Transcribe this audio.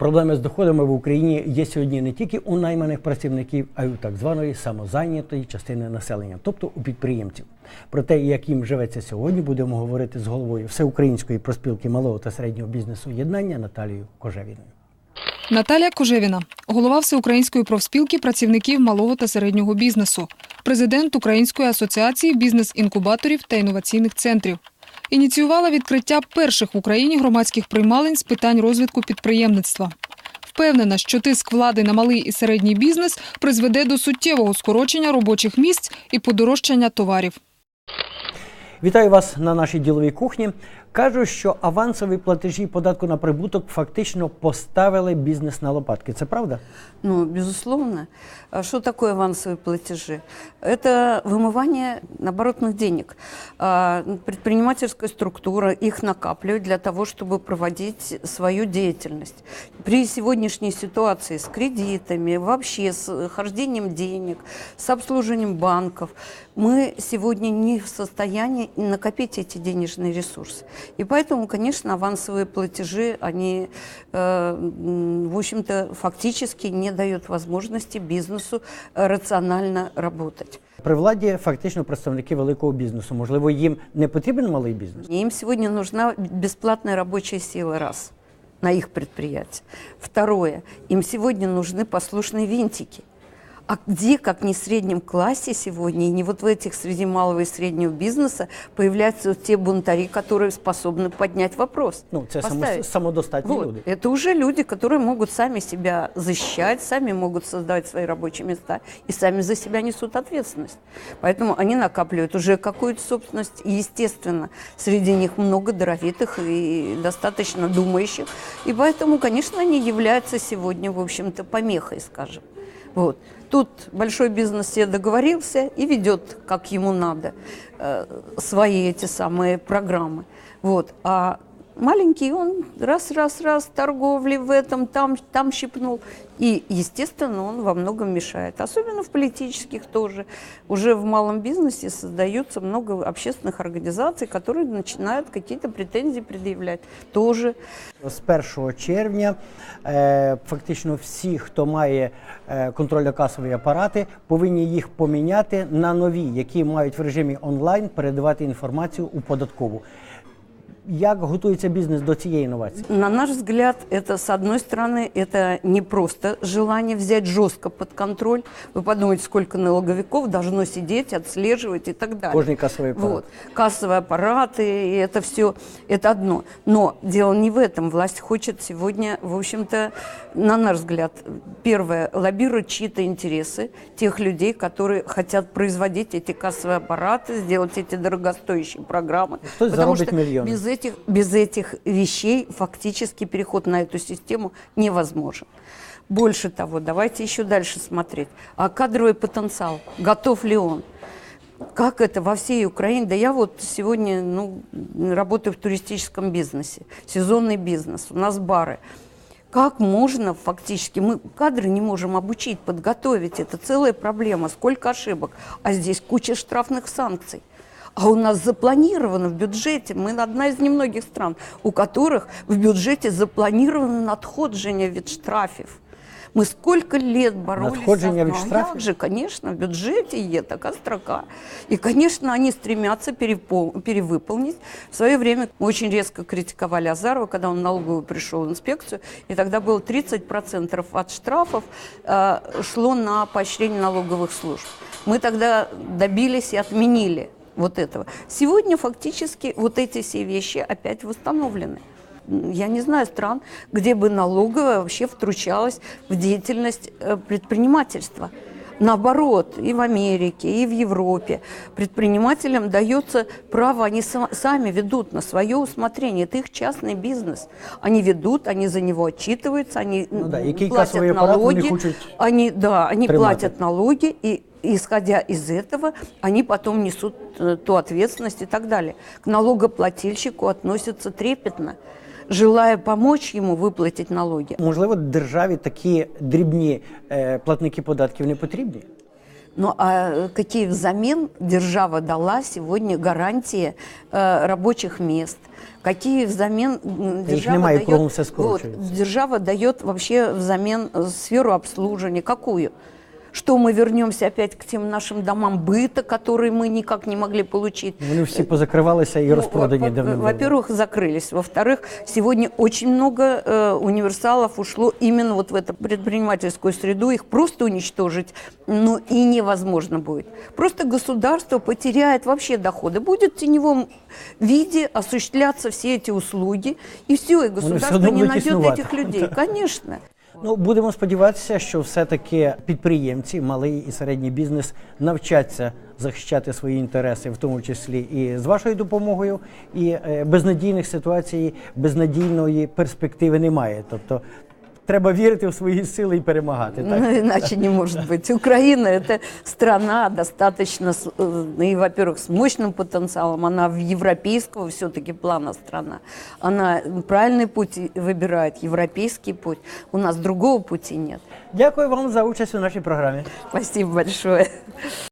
Проблеми з доходами в Україні є сьогодні не тільки у найманих працівників, а й у так званої самозайнятої частини населення, тобто у підприємців. Про те, як їм живеться сьогодні, будемо говорити з головою Всеукраїнської проспілки малого та середнього бізнесу єднання Наталією Кожевіною. Наталія Кожевіна, голова Всеукраїнської профспілки працівників малого та середнього бізнесу, президент Української асоціації бізнес-інкубаторів та інноваційних центрів. Ініціювала відкриття перших в Україні громадських приймалень з питань розвитку підприємництва. Впевнена, що тиск влади на малий і середній бізнес призведе до суттєвого скорочення робочих місць і подорожчання товарів. Вітаю вас на нашій діловій кухні. Кажуть, що авансові платежі податку на прибуток фактично поставили бізнес на лопатки. Це правда? Ну, безусловно. А Что такое авансовые платежи? Это вымывание оборотных денег. А, Предпринимательская структура их накапливает для того, чтобы проводить свою деятельность. При сегодняшней ситуации с кредитами, вообще с хождением денег, с обслуживанием банков, мы сегодня не в состоянии накопить эти денежные ресурсы. И поэтому, конечно, авансовые платежи, они, э, м, в общем-то, фактически не дают возможности бизнесу э, рационально работать. При владі фактично представники великого бізнесу. Можливо, їм не потрібен малий бізнес? И Им сегодня нужна бесплатная рабочая сила, раз, на их предприятии. Второе, им сегодня нужны послушные винтики. А где, как не в среднем классе сегодня, и не вот в этих среди малого и среднего бизнеса, появляются вот те бунтари, которые способны поднять вопрос. Ну, це само, самодостатні Вот. люди. Это уже люди, которые могут сами себя защищать, сами могут создавать свои рабочие места и сами за себя несут ответственность. Поэтому они накапливают уже какую-то собственность. И, естественно, среди них много даровитых и достаточно думающих. И поэтому, конечно, они являются сегодня, в общем-то, помехой, скажем. Вот. Тут большой бизнес себе договорился и ведет, как ему надо, э, свои эти самые программы. Вот. А маленький он раз-раз-раз торговли в этом, там, там щипнул. И, естественно, он во многом мешает. Особенно в политических тоже. Уже в малом бизнесе создаются много общественных организаций, которые начинают какие-то претензии предъявлять. Тоже З 1 червня е, фактично всі, хто має е, контрольно-касові апарати, повинні їх поміняти на нові, які мають в режимі онлайн передавати інформацію у податкову. Як готується бізнес до цієї інновації? На наш взгляд, это, с одной стороны, это не просто желание взять жестко под контроль. Вы подумайте, сколько налоговиков должно сидеть, отслеживать и так далее. Кожний касовий апарат. Вот. Кассовые аппараты, и это все, это одно. Но дело не в этом. Власть хочет сегодня, в общем-то, на наш взгляд, первое, лоббировать чьи-то интересы, тех людей, которые хотят производить эти кассовые аппараты, сделать эти дорогостоящие программы. Кто-то Потому заработать что миллионы. без этих, без этих вещей фактически переход на эту систему невозможен. Больше того, давайте еще дальше смотреть. А кадровый потенциал, готов ли он? Как это во всей Украине? Да я вот сегодня ну, работаю в туристическом бизнесе, сезонный бизнес, у нас бары. Как можно фактически, мы кадры не можем обучить, подготовить, это целая проблема, сколько ошибок, а здесь куча штрафных санкций. А у нас запланировано в бюджете, мы одна из немногих стран, у которых в бюджете запланировано надходження від штрафів. Ми сколько лет боролись Надходження за- від Ну, а штрафів? як же, конечно, в бюджете є така строка. И, конечно, они стремятся перепол- перевыполнить. В свое время мы очень резко критиковали Азарова, когда он в налоговую пришел в инспекцию, и тогда было 30% от штрафов э, шло на поощрение налоговых служб. Мы тогда добились и отменили вот этого. Сегодня фактически вот эти все вещи опять восстановлены. Я не знаю стран, где бы налоговая вообще втручалась в деятельность э, предпринимательства. Наоборот, и в Америке, и в Европе предпринимателям дается право, они са- сами ведут на свое усмотрение. Это их частный бизнес. Они ведут, они за него отчитываются, они Ну да, який платят налоги. Они, да, они тримати. платят налоги, и исходя из этого, они потом несут э, ту ответственность и так далее. К налогоплательщику относятся трепетно, желая помочь ему выплатить налоги. Можливо, державі такі дрібні е, платники податків не потрібні? Ну а какие взамен держава дала сегодня гарантии э, рабочих мест? Какие взамен м, Їх держава немає, дает? кругом все вот, скорочується. держава дает вообще взамен э, сферу обслуживания. Какую? Что мы вернемся опять к тем нашим домам быта, которые мы никак не могли получить? Вони всі позакривалися і Ну, розпродані во- давно. Во-первых, закрылись. Во-вторых, сегодня очень много э, универсалов ушло именно вот в эту предпринимательскую среду. Их просто уничтожить, ну и невозможно будет. Просто государство потеряет вообще доходы. Будет в теневом виде осуществляться все эти услуги, и все, и государство одно не будуть найдет існувати. этих людей. Конечно. Ну, будемо сподіватися, що все-таки підприємці, малий і середній бізнес навчаться захищати свої інтереси, в тому числі і з вашою допомогою. І е, безнадійних ситуацій, безнадійної перспективи немає. Тобто треба вірити в свої сили і перемагати. Так? Ну, иначе не может быть. Украина – это страна достаточно, с- э, и, во-первых, с мощным потенциалом. Она в европейского все-таки плана страна. Она правильный путь и- выбирает, европейский путь. У нас другого пути нет. Дякую вам за участь у нашій програмі. Спасибо большое.